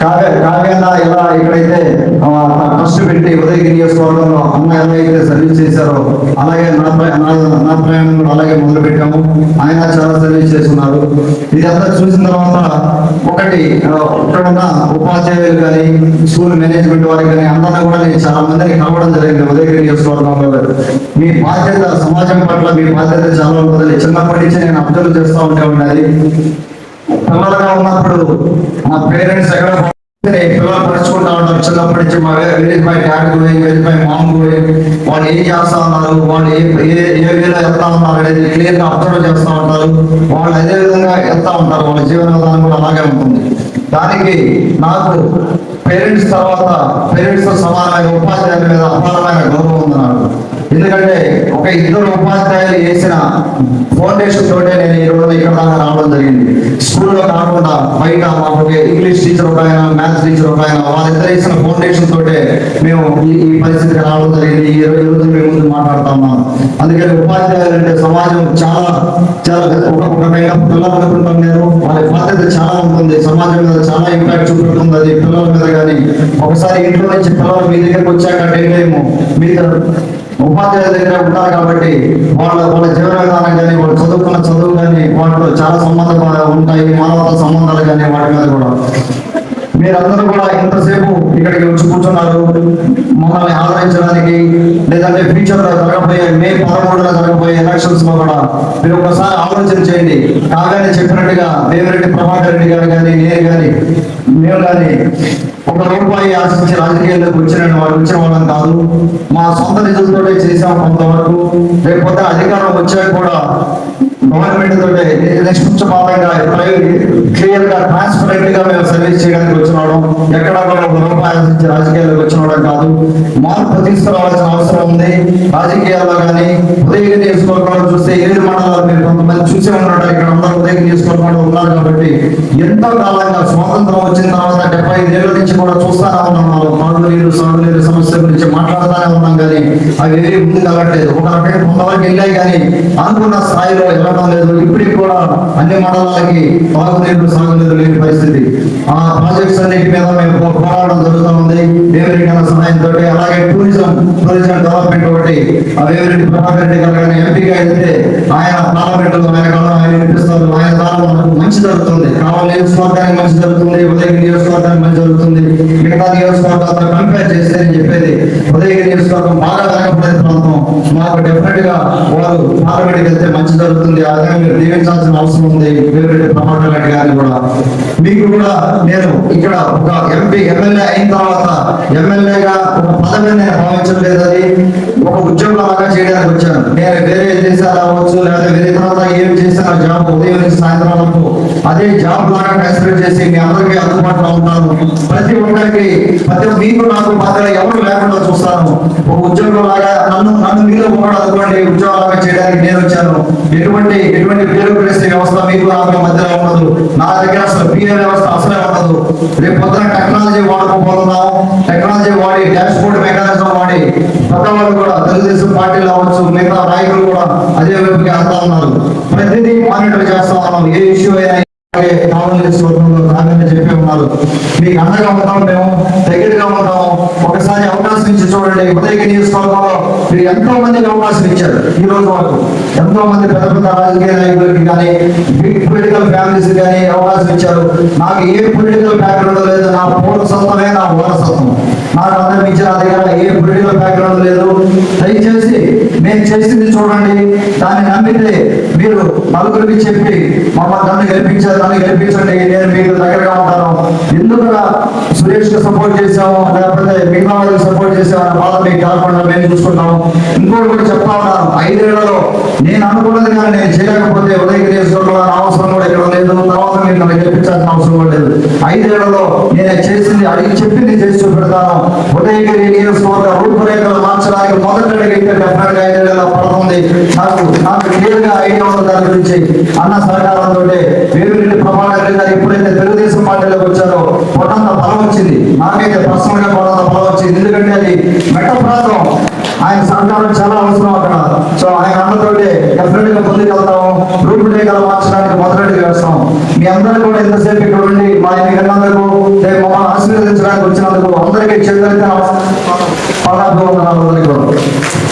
కావ్య కావ్యాన్న ఎలా ఎక్కడైతే first trust పెట్టి ఉదయగిరి నియోజకవర్గంలో అన్న ఎలా అయితే సర్వీస్ చేశారో అలాగే నా కూడా అలాగే మొదలు పెట్టాము. ఆయన చాలా సర్వీస్ చేస్తున్నారు. ఇదంతా చూసిన తర్వాత ఒకటి ఇక్కడున్న ఉపాధ్యాయులు కానీ స్కూల్ మేనేజ్మెంట్ వారికి కానీ అందరినీ కూడా నేను చాలా మందిని కలవడం జరిగింది ఉదయగిరి నియోజకవర్గంలో మీ బాధ్యత సమాజం పట్ల మీ బాధ్యత చాలా ఉంటుంది. చిన్నప్పటి నుంచి నేను అబ్జర్వ్ చేస్తూ ఉంటే ఉన్నది పిల్లలుగా ఉన్నప్పుడు మా పేరెంట్స్ ఎక్కడ పిల్లలు పరుచుకుంటా ఉంటారు. చిన్నప్పటి నుంచి మా village my dad going village my mom going వాళ్ళు ఏం చేస్తా ఉన్నారు వాళ్ళు ఏ ఏ ఏ వేలో వెళ్తా ఉన్నారు అనేది క్లియర్గా అబ్జర్వ్ చేస్తూ ఉంటారు. వాళ్ళు అదే విధంగా వెళ్తా ఉంటారు. వాళ్ళ జీవన విధానం కూడా అలాగే ఉంటుంది. దానికి నాకు పేరెంట్స్ తర్వాత పేరెంట్స్తో సమానమైన ఉపాధ్యాయుల మీద అపారమైన గౌరవం ఉంది నాకు. ఎందుకంటే ఒక ఇద్దరు ఉపాధ్యాయులు చేసిన ఫౌండేషన్ తోటే నేను ఈ రోజు ఇక్కడ దాకా రావడం జరిగింది. స్కూల్లో కాకుండా బయట మాకు ఇంగ్లీష్ టీచర్ ఒక ఆయన మ్యాథ్స్ టీచర్ ఒక ఆయన వాళ్ళిద్దరు వేసిన ఫౌండేషన్ తోటే మేము ఈ పరిస్థితికి రావడం జరిగింది. ఈ రోజు ఈ రోజు మేము ముందు మాట్లాడుతున్నాం అందుకని ఉపాధ్యాయులు అంటే సమాజం చాలా చాలా ఒక ఒక పిల్లలు అనుకుంటాం నేను వాళ్ళ బాధ్యత చాలా ఉంటుంది. సమాజం మీద చాలా ఇంపాక్ట్ చూపెడుతుంది అది. పిల్లల మీద కానీ ఒకసారి ఇంట్లో నుంచి పిల్లలు మీ దగ్గరకు వచ్చాక డే టైం మీద ఉపాధ్యాయుల దగ్గర ఉంటారు కాబట్టి వాళ్ళ వాళ్ళ జీవన విధానం కానీ వాళ్ళు చదువుకున్న చదువు కానీ వాటిలో చాలా సంబంధం ఉంటాయి మానవత సంబంధాలు కానీ వాటి మీద కూడా. మీరందరూ కూడా ఇంతసేపు ఇక్కడికి వచ్చి కూర్చున్నారు. మమ్మల్ని ఆదరించడానికి లేదంటే ఫ్యూచర్లో జరగబోయే మే పదమూడులో జరగబోయే ఎలక్షన్స్లో కూడా మీరు ఒకసారి ఆలోచన చేయండి. కాగానే చెప్పినట్టుగా దేవిరెడ్డి ప్రభాకర్ రెడ్డి గారు కానీ నేను కానీ మేము కానీ ఒక రూపాయి ఆశించి రాజకీయాల్లోకి వచ్చిన వాళ్ళు వచ్చిన వాళ్ళని కాదు. మా సొంత నిధులతోనే చేసాం కొంతవరకు. లేకపోతే అధికారం వచ్చాక కూడా గవర్నమెంట్ తోటే నిష్పక్షపాతంగా క్లియర్గా ట్రాన్స్పరెంట్గా మేము సర్వీస్ చేయడానికి వచ్చినాడు ఎక్కడ కూడా ఒక రూపాయి ఆశించి రాజకీయాల్లోకి వచ్చినాడు కాదు. మార్పు తీసుకురావాల్సిన అవసరం ఉంది. రాజకీయాల్లో కానీ ఉదయగిరి నియోజకవర్గంలో చూస్తే ఏడు మండలాలు మీరు కొంతమంది చూసే ఉన్నాడు ఇక్కడ అందరూ ఉదయం నియోజకవర్గంలో ఉన్నారు కాబట్టి ఎంతో కాలంగా స్వాతంత్రం వచ్చిన తర్వాత డెబ్బై ఐదేళ్ళ నుంచి కూడా చూస్తానే ఉన్నాం మనం. తాగునీరు సాగునీరు సమస్య గురించి మాట్లాడుతూనే ఉన్నాం కానీ అవి ఏవి ముందు కలగట్లేదు. ఒక రకంగా కొంతవరకు వెళ్ళాయి కానీ అనుకున్న స్థాయిలో వెళ్ళడం లేదు. ఇప్పటికి కూడా అన్ని మండలాలకి తాగునీరు సాగునీరు లేని పరిస్థితి. ఆ ప్రాజెక్ట్స్ అన్నిటి మీద మేము పో- పోరాటం జరుగుతూ ఉంది. వేమిరెడ్డి గారి సహాయంతో అలాగే టూరిజం టూరిజం డెవలప్మెంట్ ఒకటి ఆ వేమిరెడ్డి ప్రభాకర్ రెడ్డి గారు ఎంపీగా అయితే ఆయన పార్లమెంట్ లో ఆయన కాలం ఆయన వినిపిస్తారు ఆయన ద్వారా మనకు మంచి జరుగుతుంది. కావాలి నియోజకవర్గానికి మంచి జరుగుతుంది. ఉదయగిరి నియోజకవర్గానికి మంచి జరుగుతుంది. మిగతా నియోజకవర్గాలతో కంపేర్ చేస్తే నేను చెప్పేది ఉదయగిరి నియోజకవర్గం బాగా వెనకబడిన ప్రాంతం. మాకు డెఫినెట్గా వారు పార్లమెంట్కి వెళ్తే మంచి జరుగుతుంది. ఆ విధంగా మీరు దీవించాల్సిన అవసరం ఉంది. వేమిరెడ్డి ప్రభాకర్ రెడ్డి గారిని కూడా. మీకు కూడా నేను ఇక్కడ ఒక ఎంపీ ఎమ్మెల్యే అయిన తర్వాత ఎమ్మెల్యేగా ఒక పదవి నేను భావించడం లేదు అది. ఒక ఉద్యోగం లాగా చేయడానికి వచ్చాను. నేను వేరే దేశాలు అవ్వచ్చు లేదా వేరే తర్వాత ఏం చేసిన జాబ్ ఉదయం నుంచి సాయంత్రం వరకు అదే జాబ్ లాగా కన్సిడర్ చేసి మీ అందరికీ అందుబాటులో ఉంటాను ప్రతి ఒక్కరికి ప్రతి మీకు నాకు మధ్యలో ఎవరు లేకుండా చూస్తాను. ఒక ఉద్యోగం లాగా నన్ను నన్ను మీరు ఒకడు అనుకోండి ఉద్యోగం లాగా చేయడానికి నేను వచ్చాను. ఎటువంటి ఎటువంటి బ్యూరోక్రసీ వ్యవస్థ మీకు నాకు మధ్యలో ఉండదు. నా దగ్గర అసలు పిఏ వ్యవస్థ అసలే ఉండదు. రేపు పొద్దున టెక్నాలజీ వాడుకోబోతున్నాం టెక్నాలజీ వాడి డాష్ బోర్డ్ మెకానిజం వాడి పెద్దవాళ్ళు కూడా తెలుగుదేశం పార్టీలు అవ్వచ్చు మిగతా నాయకులు కూడా అదే వైపుకి వెళ్తా ఉన్నారు. ప్రతిదీ మానిటర్ చేస్తా ఉన్నాం. ఏ ఇష్యూ అయినా అలాగే కాదని చెప్పి ఉన్నారు. మీకు అండగా ఉంటాం మేము దగ్గరగా ఉంటాము ఒకసారి అవకాశం ఇచ్చి చూడండి. ఉదయగిరి నియోజకవర్గంలో మీరు ఎంతో మందికి అవకాశం ఇచ్చారు ఈ రోజు వరకు. ఎంతో మంది పెద్ద పెద్ద రాజకీయ నాయకులకి కానీ పొలిటికల్ ఫ్యామిలీస్ కానీ అవకాశం ఇచ్చారు. నాకు ఏ పొలిటికల్ బ్యాక్గ్రౌండ్ లేదు నా పౌరసత్వమే నా వారసత్వం నాకు అందరం ఇచ్చిన అధికారం పొలిటికల్ బ్యాక్గ్రౌండ్ లేదు. దయచేసి నేను చేసింది చూడండి. దాన్ని నమ్మితే మీరు నలుగురికి చెప్పి మమ్మల్ని నన్ను గెలిపించారు నన్ను గెలిపించండి. నేను మీకు దగ్గరగా ఉంటాను. ఎందుకు సురేష్కు సపోర్ట్ చేసాము లేకపోతే మిగతా వాళ్ళకి సపోర్ట్ చేసాము బాధ మీకు కాకుండా మేము చూసుకుంటాము ఇంకోటి కూడా చెప్తా ఉన్నాను ఐదేళ్ళలో నేను అనుకున్నది కానీ నేను చేయలేకపోతే ఉదయగిరి నియోజకవర్గంలో అవసరం కూడా ఇక్కడ లేదు. తర్వాత మీరు నన్ను గెలిపించాల్సిన అవసరం కూడా లేదు. ఐదేళ్ళలో నేను చేసింది అడిగి చెప్పింది చేసి చూపెడతాను. ఉదయగిరి నియోజకవర్గ రూపురేఖలు మార్చడానికి మొదటి అడిగితే డెఫినెట్గా. ఐదేళ్ళలో పడుతుంది నాకు నాకు క్లియర్గా ఐడియా ఉంది దాని గురించి అన్న సహకారంతో వేమిరెడ్డి ప్రభాకర్ గారు ఎప్పుడైతే తెలుగుదేశం పార్టీలోకి వచ్చారో పొట్టంత బలం వచ్చింది. నాకైతే పర్సనల్గా పొట్టంత బలం వచ్చింది. ఎందుకంటే అది మెట్ట ప్రాంతం ఆయన సహకారం చాలా అవసరం అక్కడ. సో ఆయన అన్నతోటే డెఫినెట్గా ముందుకు వెళ్తాము. రూపురేఖలు మార్చడానికి మొదలెడుగు వేస్తాం మీ అందరూ కూడా ఎంతసేపు ఇక్కడ ఉండి మా ఇంటికి రేపు మమ్మల్ని ఆశీర్వదించడానికి వచ్చినందుకు అందరికీ చేతులెత్తి పదార్థం అందరికీ